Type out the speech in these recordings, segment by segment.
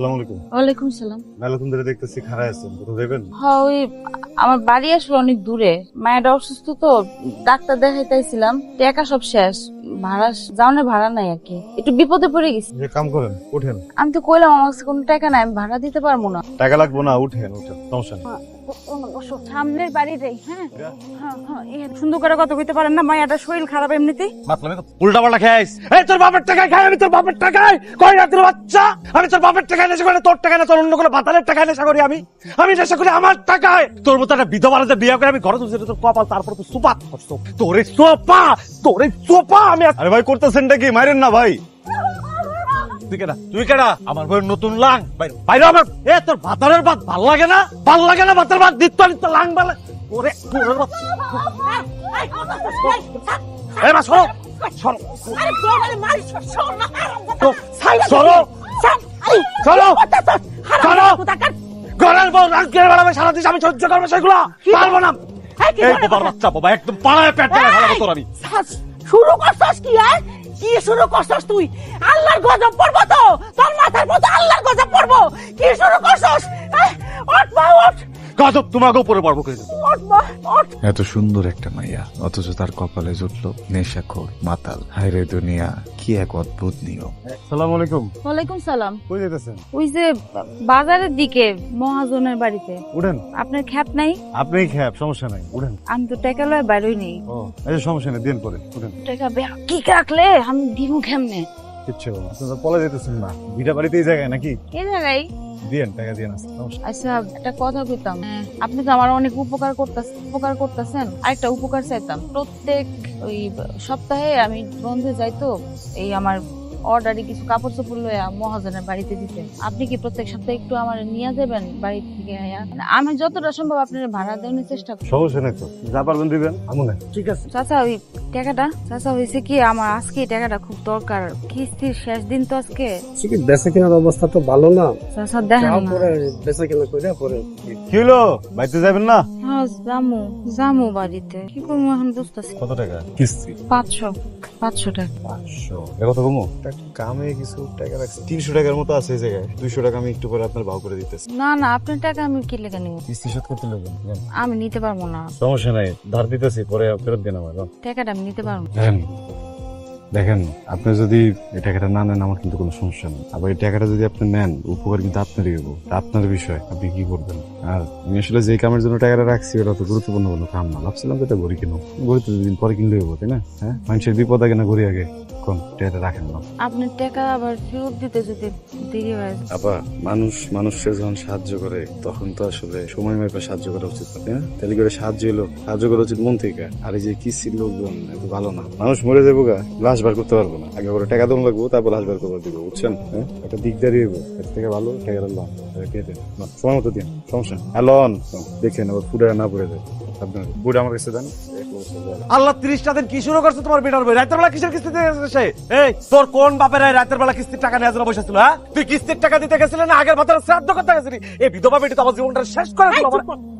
আসসালামু আলাইকুম। ওয়ালাইকুম সালাম। মেলাকুম ধরে দেখতেছি খারাপ আছেন কোথাও যাবেন? হ্যাঁ ওই আমার বাড়ি আসলে অনেক দূরে। মায়েরা অসুস্থ তো ডাক্তার দেখাইতেছিলাম টাকা সব শেষ। ভাড়া যাওয়ানোর ভাড়া নাই আর কি। একটু বিপদে পড়ে গেছি। যে কাম করেন উঠেন। আমি তো কইলাম আমার কাছে কোনো টাকা নাই আমি ভাড়া দিতে পারব না। টাকা লাগবো না উঠেন উঠেন সমস্যা নেই। সামনের হ্যাঁ? হ্যাঁ হ্যাঁ সুন্দর করে কথা পারেন না, মায়াটা শরীর খারাপ এমনিতেই। উল্টা পাল্টা খাইস এই, তোর বাপের টাকায় খাই, আমি তোর বাপের টাকায়। কয় রাতের বাচ্চা? আমি তোর বাপের টাকায় নেশা করে তোর টাকায় না, তোর অন্য কোনো টাকায় নেশা করি আমি। আমি নেশা করি আমার টাকায়। তোর মতো একটা বিধবা বিয়ে করে আমি ঘরে তুলছি তোর কপাল, তারপর তো তোরে সোপা তোরে সোপা, আমি আরে ভাই, করতেছেনটা কি? মারেন না ভাই। তুই কেডা? তুই কেডা? আমার বইয়ের নতুন লাং। বাইরে বাইরে আমার। এ তোর ভাতারের ভাত ভালো লাগে না? ভালো লাগে না ভাতের ভাত দিত নিত্য লাং বালে। ওরে ওরে বাত এ মা সরো। সরো। তো, সরো। সরো। সরো। ঘরের বউ রাগ করে বেড়াবে সারাদিন আমি সহ্য করব সেগুলো। পারব না। এই বাচ্চা বাবা একদম পাড়ায় পেট দিয়ে ফেলাবো তোর আমি শুরু করছস কি আর কি শুরু করছস তুই? আল্লাহর গজব পড়ব তো? তোর মাথার মতো আল্লাহর গজব পড়ব? কি শুরু করছস? ওঠ মা, ওঠ। গজব তোমাকে উপরে পড়ব করে দেবো। এত সুন্দর একটা মাইয়া অথচ তার কপালে জুটল নেশাখোর মাতাল। হায়রে দুনিয়া কি এক অদ্ভুত নিয়ম। সালাম আলাইকুম। ওয়ালাইকুম সালাম। কই যেতেছেন ওই যে বাজারের দিকে মহাজনের বাড়িতে। উঠেন। আপনার খ্যাপ নাই? আপনি খ্যাপ সমস্যা নাই উঠেন। আমি তো টাকা লয় বাইরই নেই ও এই সমস্যা নেই দিন পরে উঠেন। টাকা বে- কি রাখলে? আমি দিমু কেমনে? কিচ্ছু হবে না। আপনি তো পলা যেতেছেন না। ভিটা বাড়িতে এই জায়গায় নাকি? এই জায়গায় দিয়েন, টাকা দিয়েন আচ্ছা একটা কথা কইতাম। আপনি তো আমার অনেক উপকার করতেছেন উপকার করতেছেন। আরেকটা উপকার চাইতাম। প্রত্যেক ওই সপ্তাহে আমি বন্ধে যাই তো এই আমার অর্ডারে কিছু কাপড় চোপড় লইয়া মহাজনের বাড়িতে দিতে আপনি কি প্রত্যেক সপ্তাহে একটু আমার নিয়ে যাবেন বাড়ি থেকে আয়া? মানে আমি যতটা সম্ভব আপনার ভাড়া দেওয়ার চেষ্টা করব সমস্যা নেই তো? যা পারবেন দিবেন আমু না ঠিক আছে। চাচা ওই টাকাটা? চাচা হয়েছে কি আমার আজকে টাকাটা খুব দরকার। কিস্তির শেষ দিন তো আজকে। ঠিকই বেচা কেনার অবস্থা তো ভালো না? চাচা দেখেন না। পরে বেচা কেনা করে পরে কি? হলো? বাড়িতে যাবেন না? হ্যাঁ জামু জামু বাড়িতে। কি করব এখন বুঝতেছি কত টাকা? কিস্তি? পাঁচশো। পাঁচশো টাকা। পাঁচশো। কত কমো? কামে কিছু টাকা রাখছি। তিনশো টাকার মতো আছে এই জায়গায়। দুইশো টাকা আমি একটু পরে আপনার ভাও করে দিতেছি। না না আপনার টাকা আমি কি লেগে নিব? কিস্তি শোধ করতে লাগবে আমি নিতে পারব না। সমস্যা নাই ধার দিতেছি পরে ফেরত দিন আমার টাকাটা আমি নিতে পারব না। দেখেন আপনি যদি এই টাকাটা না নেন আমার কিন্তু কোনো সমস্যা নেই। আবার এই টাকাটা যদি আপনি নেন উপকার কিন্তু আপনারই হব আপনার বিষয় আপনি কি করবেন? আর আমি আসলে যে কামের জন্য টাকাটা রাখছি ওটা তো গুরুত্বপূর্ণ কোনো কাম না। ভাবছিলাম তো এটা ঘড়ি কিনো ঘড়ি তো দুদিন পরে কিনলে হব তাই না? হ্যাঁ? মানুষের বিপদ আগে না ঘড়ি আগে? কোন টাকাটা রাখেন না। আপনার টাকা আবার ফেরত দিতে যদি দেরি হয়। আপা মানুষ মানুষকে যখন সাহায্য করে তখন তো আসলে সময় মেপে সাহায্য করা উচিত তাই না? তাহলে করে সাহায্য হলো সাহায্য করা উচিত মন থেকে? আর এই যে কিস্তির লোকজন এত ভালো না। মানুষ মরে যাব গা। লাশ বার করতে পারব না। আগে করে টাকা দম লাগবো তারপর হাসবার বার করবার দিব বুঝছেন? হ্যাঁ? একটা দিকদারি হইব এর থেকে ভালো লন না, সময় মতো দিন সমস্যা হ্যাঁ লন দেখেন আবার পুরা না পড়ে যায়। আপনার বুড়ে আমার কাছে দেন। আল্লাহ ত্রিশটা দিন কি শুরু করছে তোমার বেটার বই? রাতের বেলা কিসের কিস্তি দিয়ে সে? এই তোর কোন বাপের এই রাতের বেলা কিস্তির টাকা নেওয়ার জন্য বসেছিল হ্যাঁ? তুই কিস্তির টাকা দিতে গেছিলি না আগের বছর শ্রাদ্ধ করতে গেছিলি? এই বিধবা বেটি তো আমার জীবনটা শেষ করে দিল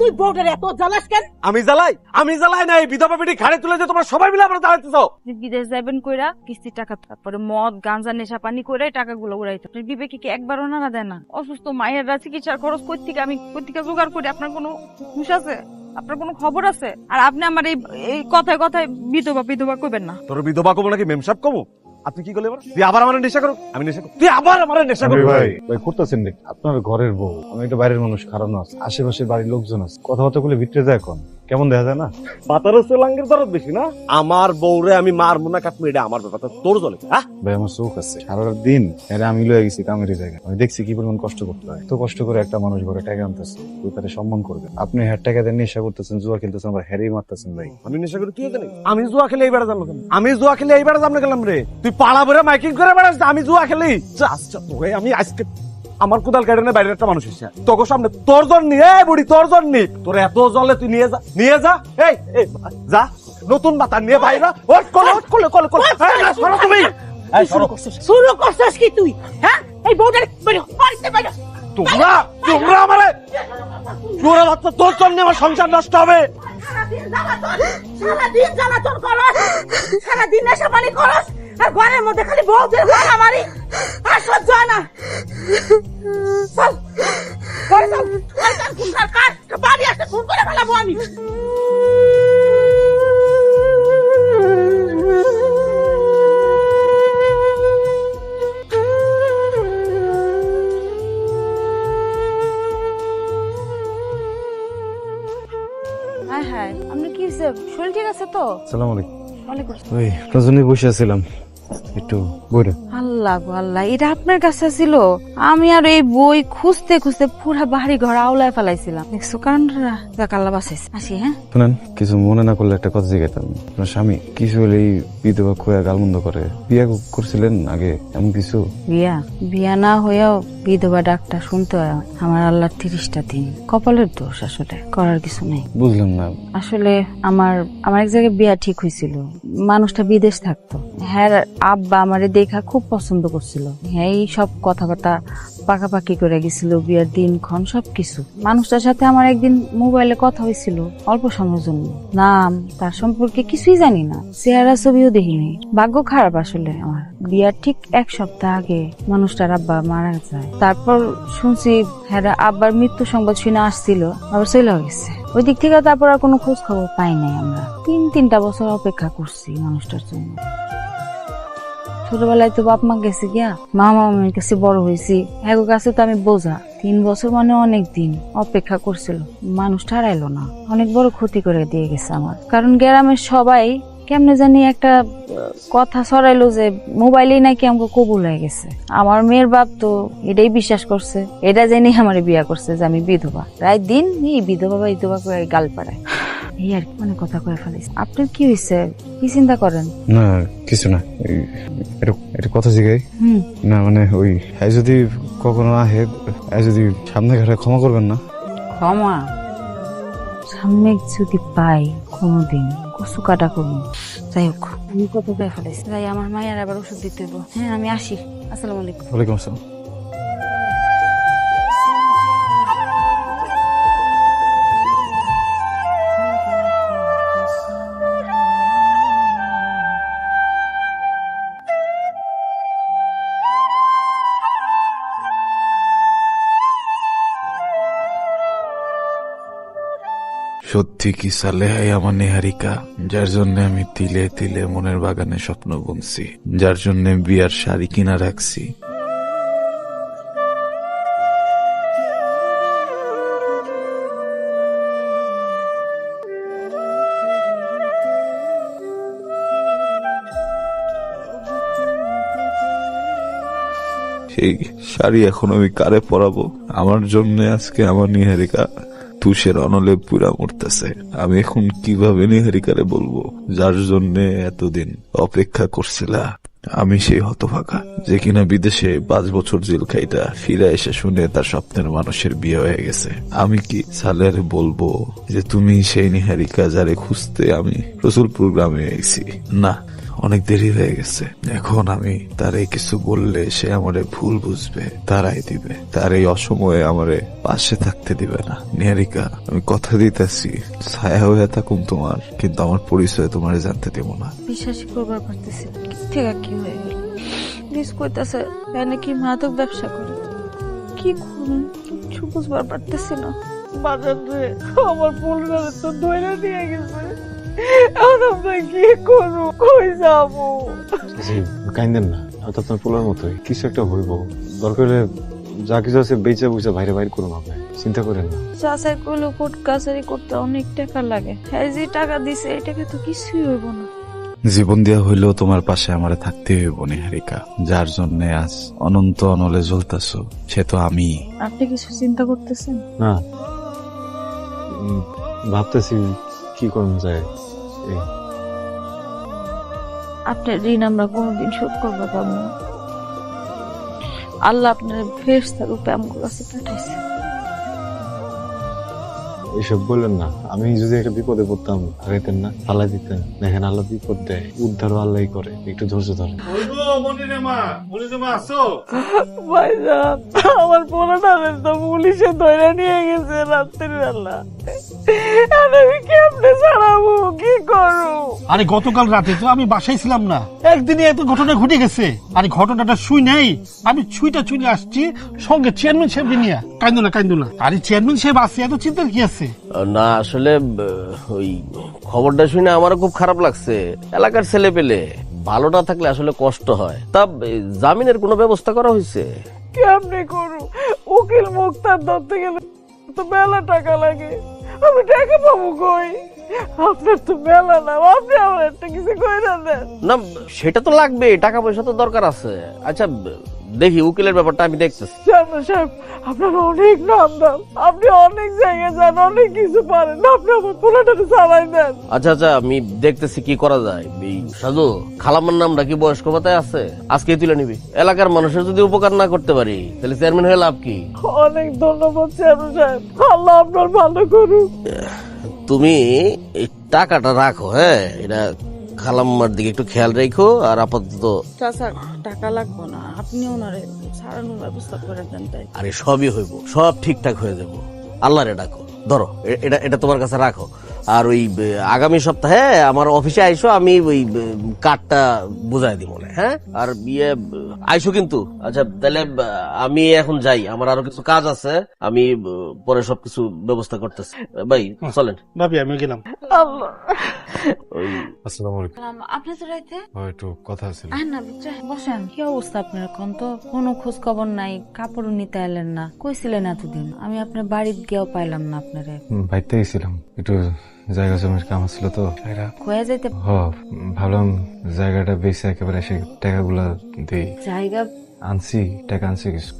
তুই বউটার এত জ্বালাস কেন? আমি জ্বালাই? আমি জ্বালাই না এই বিধবা বেটি ঘাড়ে তুলে দিয়ে তোমরা সবাই মিলে আমরা দাঁড়াইতেছ আপনি বিদেশ যাবেন কইরা কিস্তির টাকা তারপরে মদ গাঞ্জা নেশা পানি করে টাকাগুলো উড়াইতে। বিবেকে কি একবারও নাড়া দেয় না? অসুস্থ মায়েরা চিকিৎসার খরচ কই থেকে আমি কই থেকে জোগাড় করি? আপনার কোনো হুশ আছে? আপনার কোনো খবর আছে? আর আপনি আমার এই এই কথায় কথায় বিধবা বিধবা কইবেন না। তোর বিধবা কবো নাকি? মেম সাহেব কবো আপনি কি করলে? তুই আবার আমার নেশা করো। আমি নেশা করো। তুই আবার আমার নেশা করো। ভাই ভাই করতেছেন নাকি? আপনার ঘরের বউ। আমি একটা বাইরের মানুষ খারাপ না। আছে আশেপাশের বাড়ির লোকজন আছে। কথাবার্তা বলে ভিতরে যায় এখন। কেমন দেখা যায় না? পাতার লাঙ্গের দরদ বেশি না? আমার বউরে আমি মারবো না কাটবো এটা আমার ব্যাপার। তোর চলে। হ্যাঁ? ভাই আমার চোখ আছে। সারা দিন এরা আমি লয়ে গেছি কামের জায়গায়। আমি দেখছি কি পরিমাণ কষ্ট করতে হয়। তো কষ্ট করে একটা মানুষ ঘরে টাকা আনতেছে তুই তারে সম্মান করবেন আপনি হ্যার টাকা দেন নেশা করতেছেন জুয়া খেলতেছেন আবার হ্যারেই মারতেছেন ভাই। আমি নেশা করে তুই জানি আমি জুয়া খেলে এইবার জানলো কেন? আমি জুয়া খেলে এইবার জানলো গেলাম রে? তুই পাড়া ভরে মাইকিং করে বেড়াস আমি জুয়া খেলি। আচ্ছা তোকে আমি আজকে আমার কোদাল কাটে বাইরের একটা মানুষ এসে তোকে সামনে তোর জন নি এই বুড়ি তোর জন নি তোর এত জলে তুই নিয়ে যা নিয়ে যা এই এই যা। নতুন মাথা নিয়ে বাইরা ওট কোলে ওট কোলে কোলে কোলে। সরো তুমি। শুরু করছস কি তুই? হ্যাঁ? এই বউটার বেরো বাড়িতে বেরো তোমরা তোমরা আমারে তোরা বাচ্চা তোর জন্য আমার সংসার নষ্ট হবে। সারাদিন জ্বালাতন করস সারাদিন নেশা পানি করস আর ঘরের মধ্যে খালি বউদের মারামারি। আর সহ্য হয় না। হ্যাঁ হ্যাঁ? শরীর ঠিক আছে তো? সালাম আলাইকুম। ওই রজনী বসে আছিলাম। একটু বইরে। আল্লাহ আল্লাহ এটা আপনার কাছে ছিল? আমি আর এই বই খুঁজতে খুঁজতে পুরা বাড়ি ঘর আওলায় ফেলাইছিলাম। দেখছ কারণরা যাক আল্লাহ বাঁচাইছে। আসি হ্যাঁ? শুনেন কিছু মনে না করলে একটা কথা আপনার স্বামী কিছু হলেই বিধবা খোয়া গালমন্দ করে। বিয়ে করছিলেন আগে এমন কিছু? বিয়া? বিয়া না হয়েও বিধবা ডাক্তার শুনতে হয়। আমার আল্লাহর তিরিশটা দিন। কপালের দোষ আসলে করার কিছু নেই। বুঝলাম না। আসলে আমার আমার এক জায়গায় বিয়া ঠিক হয়েছিল। মানুষটা বিদেশ থাকতো। হ্যাঁ আব্বা আমারে দেখা খুব পছন্দ করছিল। হ্যাঁ এই সব কথাবার্তা পাকাপাকি করে গেছিল, বিয়ার দিনক্ষণ সবকিছু। মানুষটার সাথে আমার একদিন মোবাইলে কথা হয়েছিল অল্প সময়ের জন্য। নাম তার সম্পর্কে কিছুই জানি না। চেহারা ছবিও দেখিনি। ভাগ্য খারাপ আসলে আমার। বিয়ার ঠিক এক সপ্তাহ আগে মানুষটার আব্বা মারা যায়। তারপর শুনছি হ্যাঁ আব্বার মৃত্যু সংবাদ শুনে আসছিল, আবার চলে গেছে। ওই দিক থেকে তারপর আর কোনো খোঁজ খবর পাই নাই আমরা। তিন, তিনটা বছর অপেক্ষা করছি মানুষটার জন্য। ছোটবেলায় তো বাপ মা গেছে গিয়া, মামা মামির কাছে বড় হয়েছি। এগো কাছে তো আমি বোঝা, তিন বছর মানে অনেক দিন অপেক্ষা করছিল, মানুষটা হারাইলো না। অনেক বড় ক্ষতি করে দিয়ে গেছে আমার। কারণ গ্রামের সবাই কেমনে জানি একটা কথা ছড়াইলো যে মোবাইলেই নাকি আমাকে কবুল হয়ে গেছে। আমার মেয়ের বাপ তো এটাই বিশ্বাস করছে, এটা জেনেই আমার বিয়া করছে যে আমি বিধবা। রায় দিন এই বিধবা বিধবা করে গাল পাড়ায়। এই আর কি মানে কথা কয়ে ফেলিস আপনার কি হয়েছে কি চিন্তা করেন? না কিছু না। একটু কথা জিগাই। না মানে ওই হ্যাঁ যদি কখনো আহে হ্যাঁ যদি সামনে ঘাটে ক্ষমা করবেন না? ক্ষমা? সামনে যদি পাই কোনোদিন কচু কাটা করব। যাই হোক আমি কত পেয়ে ফেলেছি যাই আমার মায়ের আবার ওষুধ দিতে হ্যাঁ আমি আসি। আসসালামু আলাইকুম। ওয়ালাইকুম আসসালাম। সত্যি কি সালেহাই আমার নেহারিকা? যার জন্য আমি তিলে তিলে মনের বাগানে স্বপ্ন বুনছি। যার জন্য বিয়ার শাড়ি কিনা রাখছি। শাড়ি এখন আমি কারে পরাবো? আমার জন্য আজকে আমার নিহারিকা। তুষের অনলে পুরা মরতেছে। আমি এখন কীভাবে নিহারিকারে বলব? যার জন্য এতদিন অপেক্ষা করছিলা। আমি সেই হতভাগা, যে কিনা বিদেশে পাঁচ বছর জেল খাইটা, ফিরে এসে শুনে তার স্বপ্নের মানুষের বিয়ে হয়ে গেছে। আমি কি সালের বলব যে তুমি সেই নিহারিকা যারে খুঁজতে আমি রসুলপুর গ্রামে এসেছি না অনেক দেরি হয়ে গেছে। এখন আমি তারে কিছু বললে সে আমারে ভুল বুঝবে, তারাই দিবে। তার এই অসময়ে আমারে পাশে থাকতে দিবে না। নিহারিকা, আমি কথা দিতেছি, ছায়া হয়ে থাকুন তোমার, কিন্তু আমার পরিচয় তোমার জানতে দেব না। বিশ্বাসই করবার পারতেছি না। কি কি হয়ে গেল? প্লিজ কইতাছে নাকি মাদক ব্যবসা করে? কি করুন? কিছু বুঝবার পারতেছি না। বাজার আমার পোলরা তো ধরে নিয়ে গেছে। এখন কি করব কই যাব কাইন্দেন না। হয়তো আপনার পোলার মতোই। কিছু একটা হইব। দরকার হলে যা কিছু আছে বেচা বুঝা বাইরে বাইরে করুন আপনি। চিন্তা করেন না। চাচাই কইলো কোর্ট কাছারি করতে অনেক টাকা লাগে। হ্যাঁ যে টাকা দিছে এই টাকা তো কিছুই হইব না। জীবন দিয়া হইলেও তোমার পাশে আমারে থাকতে হইব নিহারিকা যার জন্য আজ অনন্ত অনলে জ্বলতাছ সে তো আমি। আপনি কিছু চিন্তা করতেছেন? না। ভাবতেছি কি করুন যায়। এই আপনার ঋণ আমরা কোনোদিন শোধ করব পাবো না আল্লাহ আপনার ফেরস্তা রূপে আমার কাছে পাঠাইছে। এসব বলেন না। আমি যদি একটা বিপদে পড়তাম, হারাইতেন না, ফালাই দিতেন। দেখেন আল্লাহ বিপদ দেয়, উদ্ধার আল্লাহ করে। একটু ধৈর্য ধরেন। ভাইজান আমার পোলাটারে তো পুলিশে ধরে নিয়ে গেছে রাত্রির বেলা। আমি কেমনে ছাড়াবো? কি করব? আরে গতকাল রাতে তো আমি বাসায় ছিলাম না। একদিনে এত ঘটনা ঘটে গেছে। আর ঘটনাটা শুই নাই। আমি ছুইটা ছুঁড়ে আসছি সঙ্গে চেয়ারম্যান সাহেব নিয়ে। কান্দু না কান্দু না। আরে চেয়ারম্যান সাহেব আছে এত চিন্তার কি আছে? না আসলে ওই খবরটা শুনে আমারও খুব খারাপ লাগছে। এলাকার ছেলে পেলে ভালো না থাকলে আসলে কষ্ট হয়। তা এ, জামিনের কোনো ব্যবস্থা করা হয়েছে? কেমনে করু? উকিল মুক্তার ধরতে গেলে তো মেলা টাকা লাগে। আমি টাকা পাবো কই? আপনার তো মেলা না আপনি আমার একটা কিছু কই না দেন। না সেটা তো লাগবে টাকা পয়সা তো দরকার আছে। আচ্ছা দেখি উকিলের ব্যাপারটা আমি দেখতেছি। চেয়ারম্যান সাহেব আপনার অনেক নাম দাম আপনি অনেক জায়গায় যান অনেক কিছু পারেন। আপনি আমার পোলাটাকে চালাই দেন। আচ্ছা আচ্ছা আমি দেখতেছি কি করা যায়। এই সাধু খালামার নামটা কি বয়স্ক ভাতায় আছে? আজকে তুলে নিবি। এলাকার মানুষের যদি উপকার না করতে পারি তাহলে চেয়ারম্যান হয়ে লাভ কি? অনেক ধন্যবাদ চেয়ারম্যান সাহেব। আল্লাহ আপনার ভালো করুক। তুমি এই টাকাটা রাখো হ্যাঁ? এটা খালাম্মার দিকে একটু খেয়াল রেখো আর আপাতত চাচা টাকা লাগবো না। আপনি ওনারে ছাড়ানোর ব্যবস্থা করে দেন তাই। আরে সবই হইব সব ঠিকঠাক হয়ে যাব। আল্লাহরে ডাকো। ধরো এটা এটা তোমার কাছে রাখো। আর ওই আগামী সপ্তাহে আমার অফিসে আইসো আমি ওই কার্ডটা বুঝাই দিব না হ্যাঁ? আর বিয়ে আইসো কিন্তু। আচ্ছা তাহলে আমি এখন যাই। আমার আরও কিছু কাজ আছে আমি পরে সবকিছু ব্যবস্থা করতেছি। ভাই চলেন। ভাবি আমি গেলাম। আল্লাহ। ওই আসসালামু আলাইকুম। আপনি রাইতে? একটু কথা ছিল না বসেন কি অবস্থা আপনার এখন? তো কোনো খোঁজ খবর নাই কাপড়ও নিতে এলেন না। কইছিলেন এতদিন আমি আপনার বাড়িতে গিয়েও পাইলাম না আপনারে। বাইতে গেছিলাম। একটু জায়গা জমির কাম ছিল তো। খোয়া যাইতে হ ভাবলাম জায়গাটা বেশি একেবারে সে টাকাগুলা দেই। জায়গা আনছি টাকা আনছি কিছু।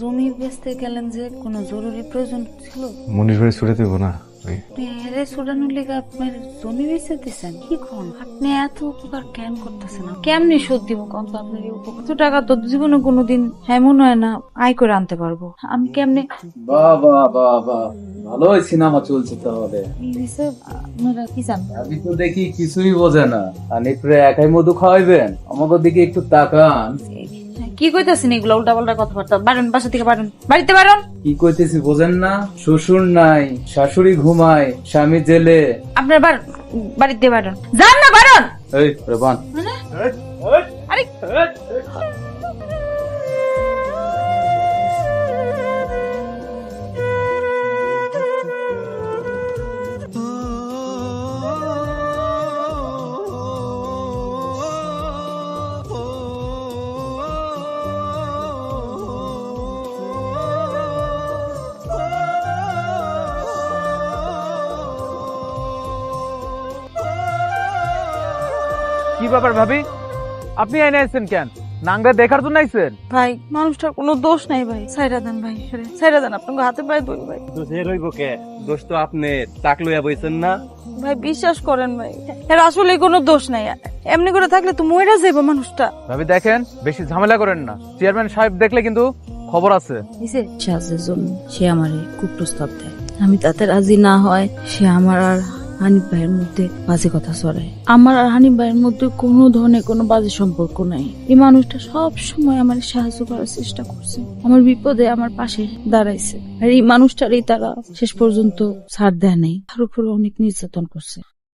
জমি বেচতে গেলেন যে কোনো জরুরি প্রয়োজন ছিল? মনির বাড়ি ছুটে দেবো না। ওই ছুটানোর লেগে আপনার জমি বেচে দিচ্ছেন কি কোন আপনি এত উপকার কেন করতেছেন কেমনি শোধ দিব কম তো আপনার এই টাকা তো জীবনে কোনোদিন এমন হয় না আয় করে আনতে পারব আমি কেমনে বাহ বাহ বাহ বাহ ভালোই সিনেমা চলছে তাহলে। এই আপনারা কি চান আমি তো দেখি কিছুই বোঝে না। আনিফরে একাই মধু খাওয়াইবেন। আমাদের দিকে একটু তাকান। কি কইতাছেন এগুলো? উল্টা পাল্টা কথাবার্তা। বারণ বাসা থেকে বারণ বাড়িতে বারণ কি কইতেছি বোঝেন না? শ্বশুর নাই শাশুড়ি ঘুমায় স্বামী জেলে। আপনার বার বাড়িতে বারণ যান না বারণ এই রে বান আরে ব্যাপার ভাবি? আপনি আইনে আইছেন কেন? নাঙ্গা দেখার জন্য আইছেন? ভাই মানুষটার কোনো দোষ নাই ভাই। সাইরা দেন ভাই সাইরা দেন আপনাকে হাতে পায়ে ধরি ভাই। দোষের হইব কে? দোষ তো আপনি টাক লইয়া বইছেন না? ভাই বিশ্বাস করেন ভাই এর আসলে কোনো দোষ নাই। এমনি করে থাকলে তো মইরা যাইবো মানুষটা। ভাবি দেখেন বেশি ঝামেলা করেন না। চেয়ারম্যান সাহেব দেখলে কিন্তু খবর আছে। সাহায্যের জন্য সে আমারে কুপ্রস্তাব দেয়। আমি তাতে রাজি না হয় সে আমার আর হানিফ ভাইয়ের মধ্যে বাজে কথা ছড়ায় আমার আর হানিফ ভাইয়ের মধ্যে কোনো ধরনের কোনো বাজে সম্পর্ক নাই। এই মানুষটা সব সময় আমার সাহায্য করার চেষ্টা করছে। আমার বিপদে আমার পাশে দাঁড়াইছে। আর এই মানুষটারই তারা শেষ পর্যন্ত ছাড় দেয় নাই। তার উপরে অনেক নির্যাতন করছে।